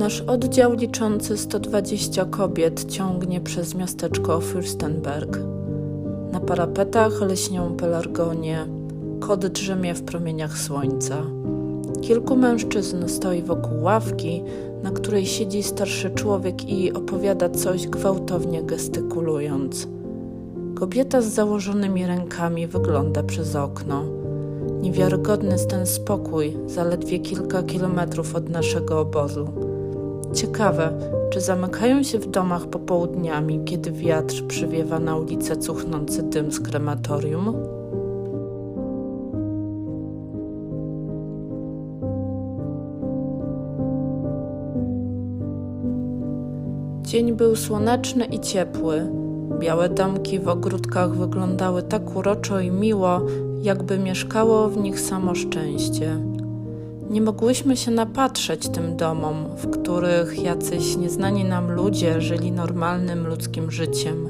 Nasz oddział liczący 120 kobiet ciągnie przez miasteczko Fürstenberg. Na parapetach leśnią pelargonie, kod drzemie w promieniach słońca. Kilku mężczyzn stoi wokół ławki, na której siedzi starszy człowiek i opowiada coś gwałtownie gestykulując. Kobieta z założonymi rękami wygląda przez okno. Niewiarygodny jest ten spokój, zaledwie kilka kilometrów od naszego obozu. Ciekawe, czy zamykają się w domach popołudniami, kiedy wiatr przywiewa na ulicę cuchnący dym z krematorium? Dzień był słoneczny i ciepły. Białe domki w ogródkach wyglądały tak uroczo i miło, jakby mieszkało w nich samo szczęście. Nie mogłyśmy się napatrzeć tym domom, w których jacyś nieznani nam ludzie żyli normalnym ludzkim życiem.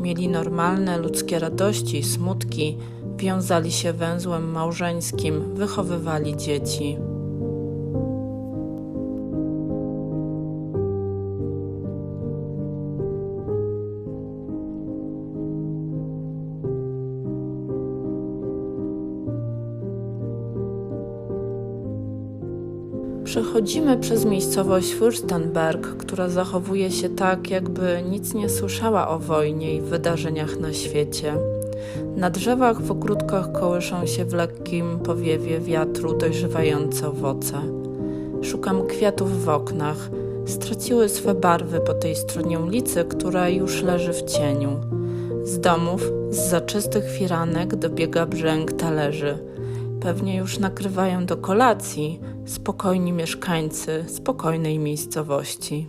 Mieli normalne ludzkie radości i smutki, wiązali się węzłem małżeńskim, wychowywali dzieci. Przechodzimy przez miejscowość Fürstenberg, która zachowuje się tak, jakby nic nie słyszała o wojnie i wydarzeniach na świecie. Na drzewach w ogródkach kołyszą się w lekkim powiewie wiatru dojrzewające owoce. Szukam kwiatów w oknach. Straciły swe barwy po tej stronie ulicy, która już leży w cieniu. Z domów, z zaczystych firanek dobiega brzęk talerzy. Pewnie już nakrywają do kolacji, spokojni mieszkańcy spokojnej miejscowości.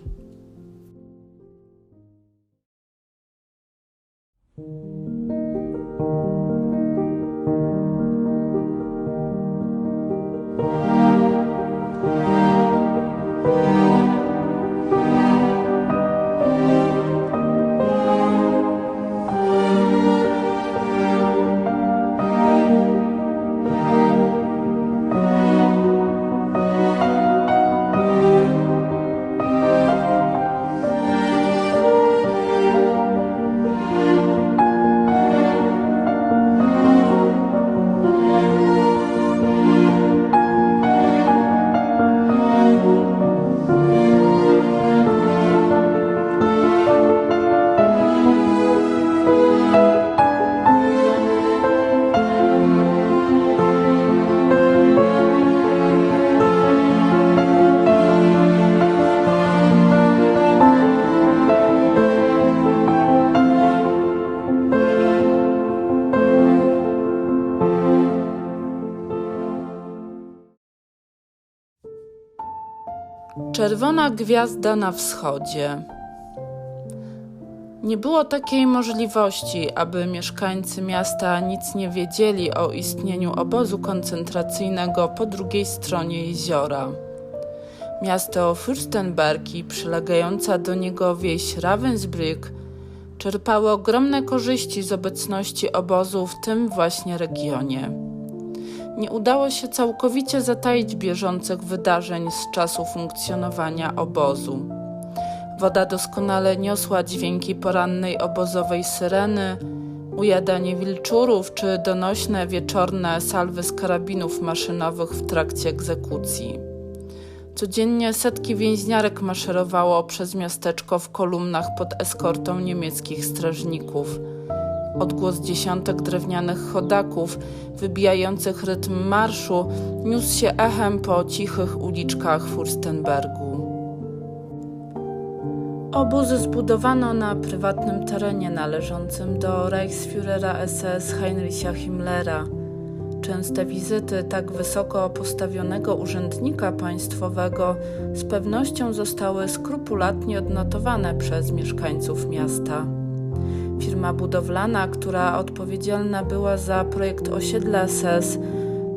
Czerwona gwiazda na wschodzie. Nie było takiej możliwości, aby mieszkańcy miasta nic nie wiedzieli o istnieniu obozu koncentracyjnego po drugiej stronie jeziora. Miasto Fürstenberg i przylegająca do niego wieś Ravensbrück czerpały ogromne korzyści z obecności obozu w tym właśnie regionie nie udało się całkowicie zataić bieżących wydarzeń z czasu funkcjonowania obozu. Woda doskonale niosła dźwięki porannej obozowej syreny, ujadanie wilczurów czy donośne wieczorne salwy z karabinów maszynowych w trakcie egzekucji. Codziennie setki więźniarek maszerowało przez miasteczko w kolumnach pod eskortą niemieckich strażników – Odgłos dziesiątek drewnianych chodaków, wybijających rytm marszu, niósł się echem po cichych uliczkach Furstenbergu. Obóz zbudowano na prywatnym terenie należącym do Reichsführera SS Heinricha Himmlera. Częste wizyty tak wysoko postawionego urzędnika państwowego z pewnością zostały skrupulatnie odnotowane przez mieszkańców miasta. Firma budowlana, która odpowiedzialna była za projekt osiedla SES,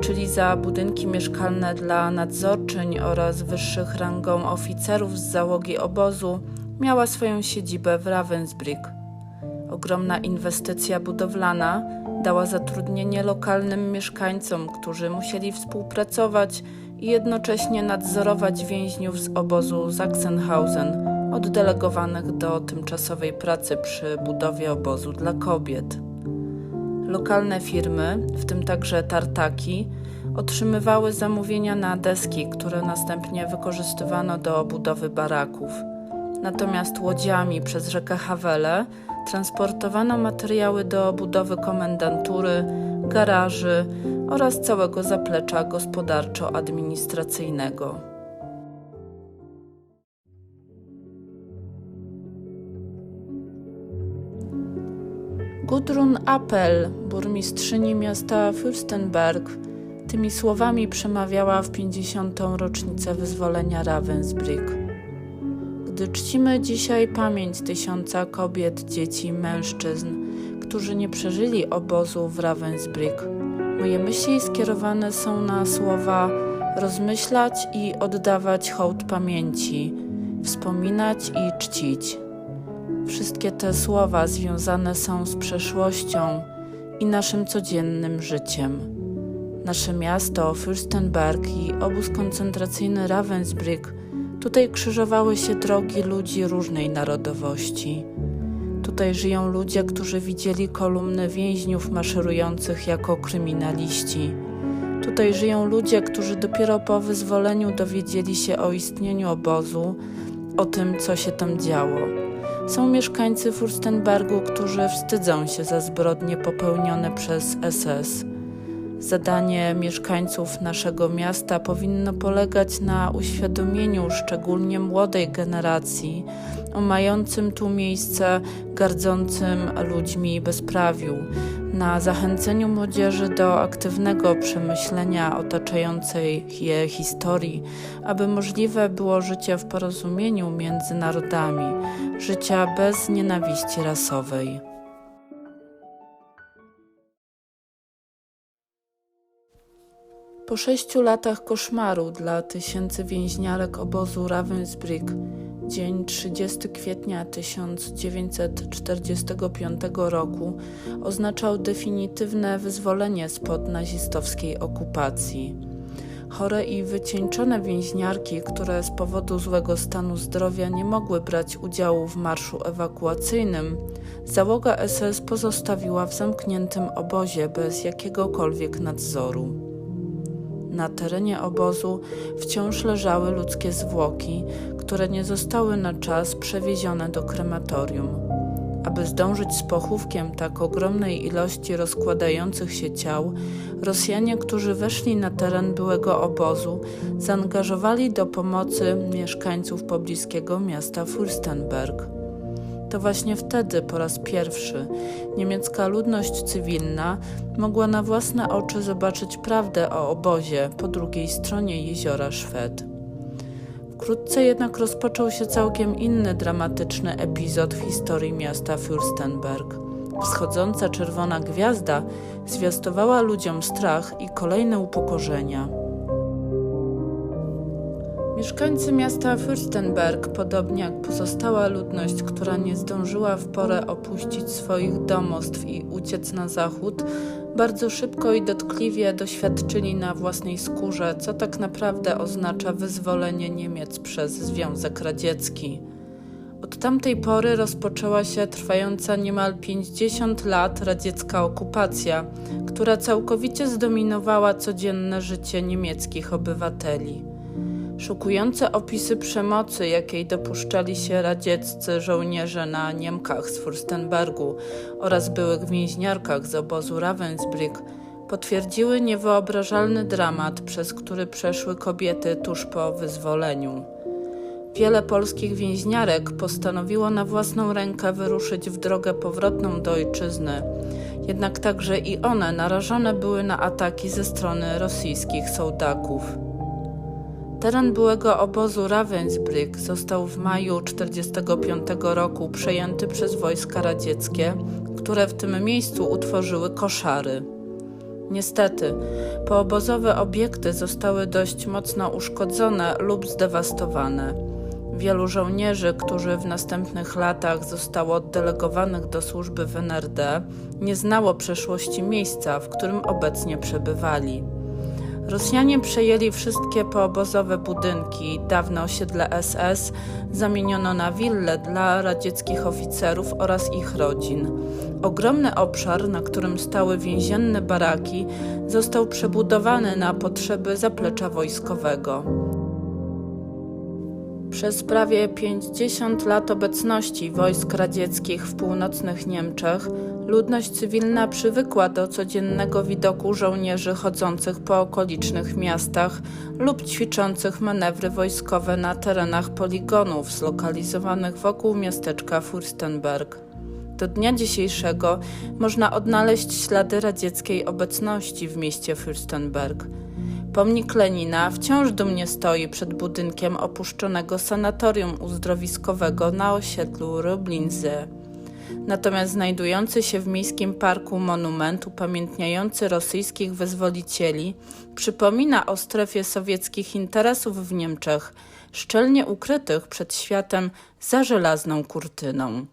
czyli za budynki mieszkalne dla nadzorczyń oraz wyższych rangą oficerów z załogi obozu, miała swoją siedzibę w Ravensbrück. Ogromna inwestycja budowlana dała zatrudnienie lokalnym mieszkańcom, którzy musieli współpracować i jednocześnie nadzorować więźniów z obozu Sachsenhausen oddelegowanych do tymczasowej pracy przy budowie obozu dla kobiet. Lokalne firmy, w tym także tartaki, otrzymywały zamówienia na deski, które następnie wykorzystywano do budowy baraków. Natomiast łodziami przez rzekę Hawele transportowano materiały do budowy komendantury, garaży oraz całego zaplecza gospodarczo-administracyjnego. Gudrun Appel, burmistrzyni miasta Fürstenberg, tymi słowami przemawiała w 50. rocznicę wyzwolenia Ravensbrück. Gdy czcimy dzisiaj pamięć tysiąca kobiet, dzieci i mężczyzn, którzy nie przeżyli obozu w Ravensbrück, moje myśli skierowane są na słowa rozmyślać i oddawać hołd pamięci, wspominać i czcić. Wszystkie te słowa związane są z przeszłością i naszym codziennym życiem. Nasze miasto Fürstenberg i obóz koncentracyjny Ravensbrück tutaj krzyżowały się drogi ludzi różnej narodowości. Tutaj żyją ludzie, którzy widzieli kolumny więźniów maszerujących jako kryminaliści. Tutaj żyją ludzie, którzy dopiero po wyzwoleniu dowiedzieli się o istnieniu obozu, o tym, co się tam działo. Są mieszkańcy Furstenbergu, którzy wstydzą się za zbrodnie popełnione przez SS. Zadanie mieszkańców naszego miasta powinno polegać na uświadomieniu szczególnie młodej generacji o mającym tu miejsce gardzącym ludźmi bezprawiu, na zachęceniu młodzieży do aktywnego przemyślenia otaczającej je historii, aby możliwe było życie w porozumieniu między narodami, życia bez nienawiści rasowej. Po sześciu latach koszmaru dla tysięcy więźniarek obozu Ravensbrück, dzień 30 kwietnia 1945 roku oznaczał definitywne wyzwolenie spod nazistowskiej okupacji. Chore i wycieńczone więźniarki, które z powodu złego stanu zdrowia nie mogły brać udziału w marszu ewakuacyjnym, załoga SS pozostawiła w zamkniętym obozie bez jakiegokolwiek nadzoru. Na terenie obozu wciąż leżały ludzkie zwłoki, które nie zostały na czas przewiezione do krematorium. Aby zdążyć z pochówkiem tak ogromnej ilości rozkładających się ciał, Rosjanie, którzy weszli na teren byłego obozu, zaangażowali do pomocy mieszkańców pobliskiego miasta Fürstenberg. To właśnie wtedy po raz pierwszy niemiecka ludność cywilna mogła na własne oczy zobaczyć prawdę o obozie po drugiej stronie jeziora Szwed. Wkrótce jednak rozpoczął się całkiem inny dramatyczny epizod w historii miasta Fürstenberg. Wschodząca czerwona gwiazda zwiastowała ludziom strach i kolejne upokorzenia. Mieszkańcy miasta Fürstenberg, podobnie jak pozostała ludność, która nie zdążyła w porę opuścić swoich domostw i uciec na zachód, bardzo szybko i dotkliwie doświadczyli na własnej skórze, co tak naprawdę oznacza wyzwolenie Niemiec przez Związek Radziecki. Od tamtej pory rozpoczęła się trwająca niemal 50 lat radziecka okupacja, która całkowicie zdominowała codzienne życie niemieckich obywateli. Szokujące opisy przemocy, jakiej dopuszczali się radzieccy żołnierze na Niemkach z Furstenbergu oraz byłych więźniarkach z obozu Ravensbrück, potwierdziły niewyobrażalny dramat, przez który przeszły kobiety tuż po wyzwoleniu. Wiele polskich więźniarek postanowiło na własną rękę wyruszyć w drogę powrotną do ojczyzny, jednak także i one narażone były na ataki ze strony rosyjskich sołdaków. Teren byłego obozu Ravensbrück został w maju 1945 roku przejęty przez wojska radzieckie, które w tym miejscu utworzyły koszary. Niestety, poobozowe obiekty zostały dość mocno uszkodzone lub zdewastowane. Wielu żołnierzy, którzy w następnych latach zostało oddelegowanych do służby w NRD, nie znało przeszłości miejsca, w którym obecnie przebywali. Rosjanie przejęli wszystkie poobozowe budynki, dawne osiedle SS zamieniono na wille dla radzieckich oficerów oraz ich rodzin. Ogromny obszar, na którym stały więzienne baraki, został przebudowany na potrzeby zaplecza wojskowego. Przez prawie 50 lat obecności wojsk radzieckich w północnych Niemczech ludność cywilna przywykła do codziennego widoku żołnierzy chodzących po okolicznych miastach lub ćwiczących manewry wojskowe na terenach poligonów zlokalizowanych wokół miasteczka Furstenberg. Do dnia dzisiejszego można odnaleźć ślady radzieckiej obecności w mieście Fürstenberg. Pomnik Lenina wciąż dumnie stoi przed budynkiem opuszczonego sanatorium uzdrowiskowego na osiedlu Roblinze. Natomiast znajdujący się w miejskim parku monument upamiętniający rosyjskich wyzwolicieli przypomina o strefie sowieckich interesów w Niemczech, szczelnie ukrytych przed światem za żelazną kurtyną.